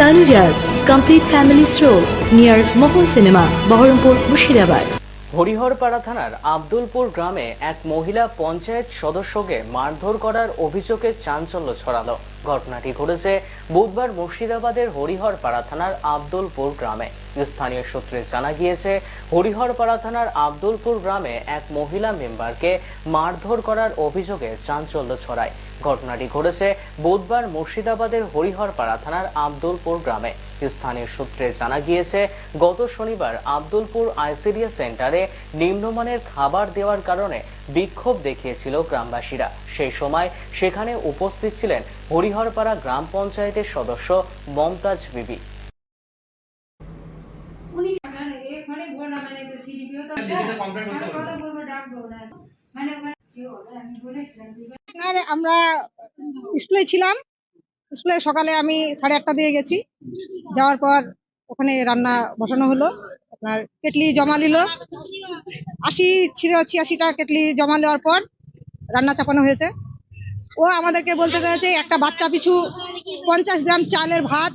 Tanuja's complete family store near Mohan cinema, Baharampur, Murshidabad. Hariharpara থানার আব্দুলপুর গ্রামে এক মহিলা পঞ্চায়েত সদস্যকে মারধর করার অভিযোগে চাঞ্চল্য ছড়ালো। ঘটনাটি ঘটেছে বুধবার মুর্শিদাবাদের হরিহরপাড়া থানার আব্দুলপুর গ্রামে। স্থানীয় সূত্রে জানা গিয়েছে, হরিহরপাড়া থানার আব্দুলপুর গ্রামে এক মহিলা মেম্বারকে মারধর করার অভিযোগে চাঞ্চল্য ছড়ায়। ঘটনাটি ঘটেছে বুধবার মুর্শিদাবাদের হরিহরপাড়া থানার আব্দুলপুর গ্রামে। স্থানীয় সূত্রে জানা গিয়েছে গত শনিবার আব্দুলপুর আইসিডিএস সেন্টারে নিম্নমানের খাবার দেওয়ার কারণে বিক্ষোভ দেখিয়েছিল গ্রামবাসীরা। সেই সময় সেখানে উপস্থিত ছিলেন হরিহরপাড়া গ্রাম পঞ্চায়েতের সদস্য মমতাজ বিবি। উনি মানে আর আমরা স্কুলে ছিলাম। স্কুলে সকালে আমি সাড়ে আটটা দিয়ে গেছি। যাওয়ার পর ওখানে রান্না বসানো হলো। আপনার কেটলি জমা নিল। আশি ছিয়াশিটা কেটলি জমা নেওয়ার পর রান্না চাপানো হয়েছে। ও আমাদেরকে বলতে চাইছে, একটা বাচ্চা পিছু পঞ্চাশ গ্রাম চালের ভাত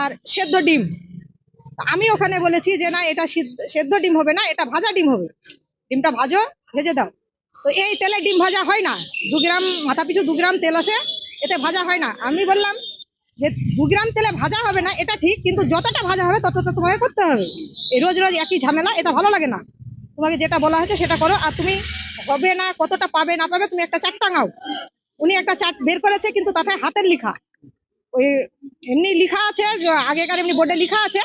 আর সেদ্ধ ডিম। আমি ওখানে বলেছি যে, না, এটা সেদ্ধ ডিম হবে না, এটা ভাজা ডিম হবে। ডিমটা ভাজো, ভেজে দাও। তো এই তেলে ডিম ভাজা হয় না। দু গ্রাম, মাথা পিছু দু গ্রাম তেল আসে, এতে ভাজা হয় না। আমি বললাম যে দু গ্রাম তেলে ভাজা হবে না, এটা ঠিক, কিন্তু যতটা ভাজা হবে ততটা তোমাকে করতে হবে। এই রোজ রোজ একই ঝামেলা, এটা ভালো লাগে না। তোমাকে যেটা বলা হয়েছে সেটা করো, আর তুমি হবে না কতটা পাবে না পাবে, তুমি একটা চাট টাঙাও। উনি একটা চাট বের করেছে, কিন্তু তাতে হাতের লিখা। ওই এমনি লিখা আছে আগেকার এমনি বোর্ডে লিখা আছে,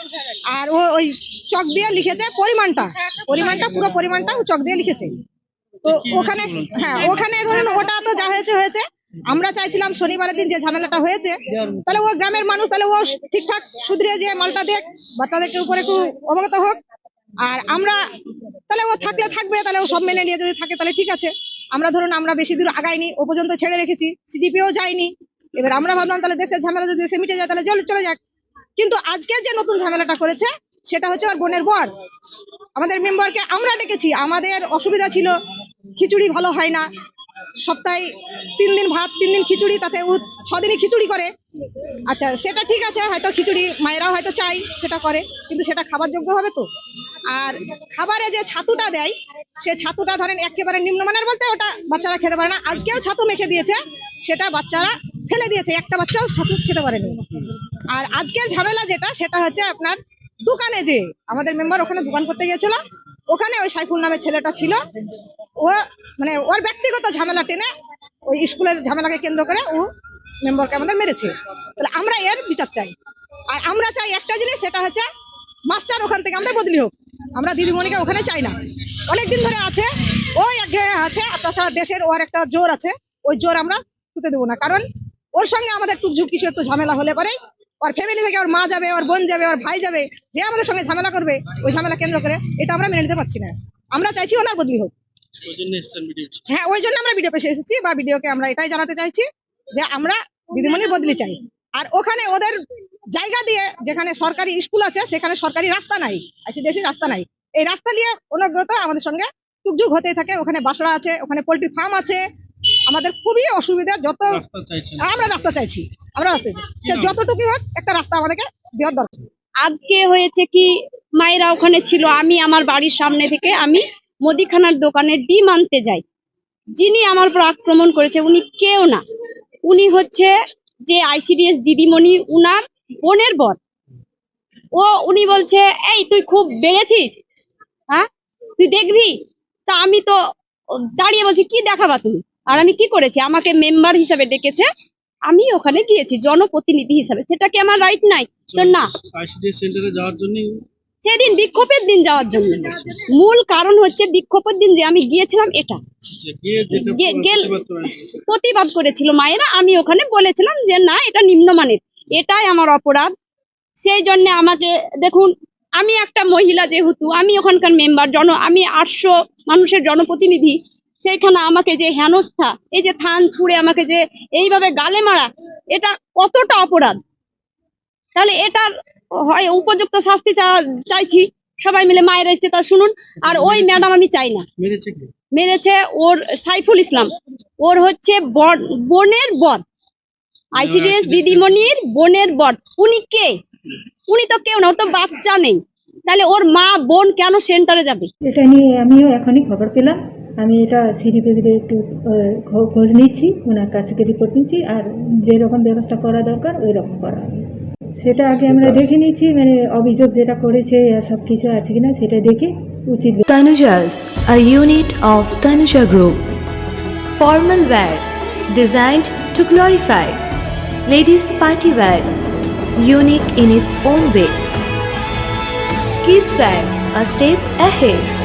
আর ও ওই চক দিয়ে লিখেছে পরিমাণটা। পরিমাণটা, পুরো পরিমাণটা চক দিয়ে লিখেছে। তো ওখানে হ্যাঁ ওখানে ধরুন ওটা তো যা হয়েছে হয়েছে। আমরা চাইছিলাম শনিবারের দিন যে ঝামেলাটা হয়েছে তাহলে ও গ্রামের মানুষ তাহলে ও ঠিকঠাক শুধরে যে মালটা দেখ বাচ্চাদেরকে উপরে একটু অবগত হোক। আর আমরা তাহলে ও থাকলে থাকবে তাহলে ও সব মেনে নিয়ে যদি থাকে তাহলে ঠিক আছে। আমরা ধরুন আমরা বেশি দূর আগাইনি ও পর্যন্ত ছেড়ে রেখেছি সিডিপিও যায়নি। এবার আমরা ভাবলাম তাহলে দেশের ঝামেলা যদি দেশে মিটে যায় তাহলে চলে চলে যাক। কিন্তু আজকের যে নতুন ঝামেলাটা করেছে সেটা হচ্ছে ওর বোনের বর। আমাদের মেম্বারকে আমরা ডেকেছি আমাদের অসুবিধা ছিল। খিচুড়ি ভালো হয় না। সপ্তাহে তিন দিন ভাত, তিন দিন খিচুড়ি, তাতে ও ছদিনই খিচুড়ি করে। আচ্ছা সেটা ঠিক আছে, হয়তো খিচুড়ি মায়েরাও হয়তো চাই সেটা করে, কিন্তু সেটা খাবার যোগ্য হবে তো? আর খাবারে যে ছাতুটা দেয়, সে ছাতুটা ধরেন একেবারে নিম্নমানের বলতে ওটা বাচ্চারা খেতে পারে না। আজকেও ছাতু মেখে দিয়েছে, সেটা বাচ্চারা ফেলে দিয়েছে, একটা বাচ্চাও ছাতু খেতে পারেনি। আর আজকের ঝামেলা যেটা, সেটা হচ্ছে আপনার দোকানে যে, আমাদের মেম্বার ওখানে দোকান করতে গিয়েছিল ওখানে ওই সাইফুল নামের ছেলেটা ছিল। ও মানে ওর ব্যক্তিগত ঝামেলা টেনে ওই স্কুলের ঝামেলাকে কেন্দ্র করে ও মেম্বারকে আমাদের মেরেছে। তাহলে আমরা এর বিচার চাই। আর আমরা চাই একটা জিনিস, সেটা হচ্ছে মাস্টার ওখান থেকে আমাদের বদলি হোক। আমরা দিদিমণিকে ওখানে চাই না। অনেকদিন ধরে আছে, ওই একঘেয়ে আছে, আর তাছাড়া দেশের ওর একটা জোর আছে, ওই জোর আমরা ছুতে দেবো না। কারণ ওর সঙ্গে আমাদের টুকঝুক কিছু একটু ঝামেলা হলে পরে ওর ফ্যামিলি থেকে ওর মা যাবে ওর বোন যাবে ওর ভাই যাবে যে আমাদের সঙ্গে ঝামেলা করবে ওই ঝামেলা কেন্দ্র করে এটা আমরা মেনে নিতে পারছি না। আমরা চাইছি ওনার বদলি হোক। হ্যাঁ ওই জন্য আমরা ভিডিও পেশে এসেছি বা ভিডিওকে আমরা এটাই জানাতে চাইছি যে আমরা দিদিমণির বদলি চাই। আর ওখানে ওদের জায়গা দিয়ে যেখানে সরকারি স্কুল আছে সেখানে সরকারি রাস্তা নাই আইসিডিএসি রাস্তা নাই। এই রাস্তা নিয়ে অনুগ্রত আমাদের সঙ্গে টুকঝুক হতেই থাকে। ওখানে বাসড়া আছে ওখানে পোল্ট্রি ফার্ম আছে আমাদের খুবই অসুবিধা যত আমরা রাস্তা চাইছি আমরা রাস্তা চাইছি। যতটুকু হোক একটা রাস্তা আমাদেরকে দেওয়ার দরকার। আজকে হয়েছে কি মায়েরা ওখানে ছিল আমি আমার বাড়ির সামনে থেকে আমি মুদিখানার দোকানে ডিম আনতে যাই। যিনি আমার উপর আক্রমণ করেছে উনি কেউ না। উনি হচ্ছে যে আইসিডিএস দিদিমণি উনার বোনের বর। ও উনি বলছে এই তুই খুব বেড়েছিস হ্যাঁ? তুই দেখবি? তা আমি তো দাঁড়িয়ে বলছি কি দেখাবা তুমি? আর আমি কি করেছি? আমাকে মেম্বার হিসাবে ডেকেছে। আমি ওখানে গিয়েছি জনপ্রতিনিধি হিসাবে। সেটা কি আমার রাইট নাই? তো না। সেন্টারে যাওয়ার জন্য সেদিন বিক্ষোভের দিন যাওয়ার জন্য। মূল কারণ হচ্ছে বিক্ষোভের দিন যে আমি গিয়েছিলাম এটা। প্রতিবাদ করেছিল মায়েরা। আমি ওখানে বলেছিলাম যে না এটা নিম্নমানের। এটাই আমার অপরাধ। সেই জন্য আমাকে দেখুন আমি একটা মহিলা যেহেতু আমি ওখানকার মেম্বার জন আমি আটশো মানুষের জনপ্রতিনিধি। সেইখানে আমাকে যে হেনস্থা এই যে থান ছুঁড়ে আমাকে যে এইভাবে গালে মারা এটা কতটা অপরাধ? তাহলে এটার হয় উপযুক্ত শাস্তি চা- চাইছি। সবাই মিলে মায়ের এসছে তা শুনুন। আর ওই ম্যাডাম আমি চাই না। মেরেছে ওর সাইফুল ইসলাম। ওর হচ্ছে বোনের বর। আইসিডিএস দিদিমণির বোনের বর। উনি কে? উনি তো কেউ না ওর তো বাচ্চা নেই। তাহলে ওর মা বোন কেন সেন্টারে যাবে? এটা নিয়ে আমিও এখনই খবর পেলাম। আমি এটা সিডি ফিডি একটু খোঁজ নিচ্ছি ওনার কাছে রিপোর্ট নিচ্ছি আর যেরকম ব্যবস্থা করা দরকার ওই রকম করা সেটা আগে আমরা দেখে নিচ্ছি মানে অভিযোগ যেটা করেছে সব কিছু আছে কিনা সেটা দেখে উচিত Tanuja's a unit of Tanuja group formal wear design to glorify ladies party wear unique in its own way kids wear a step ahead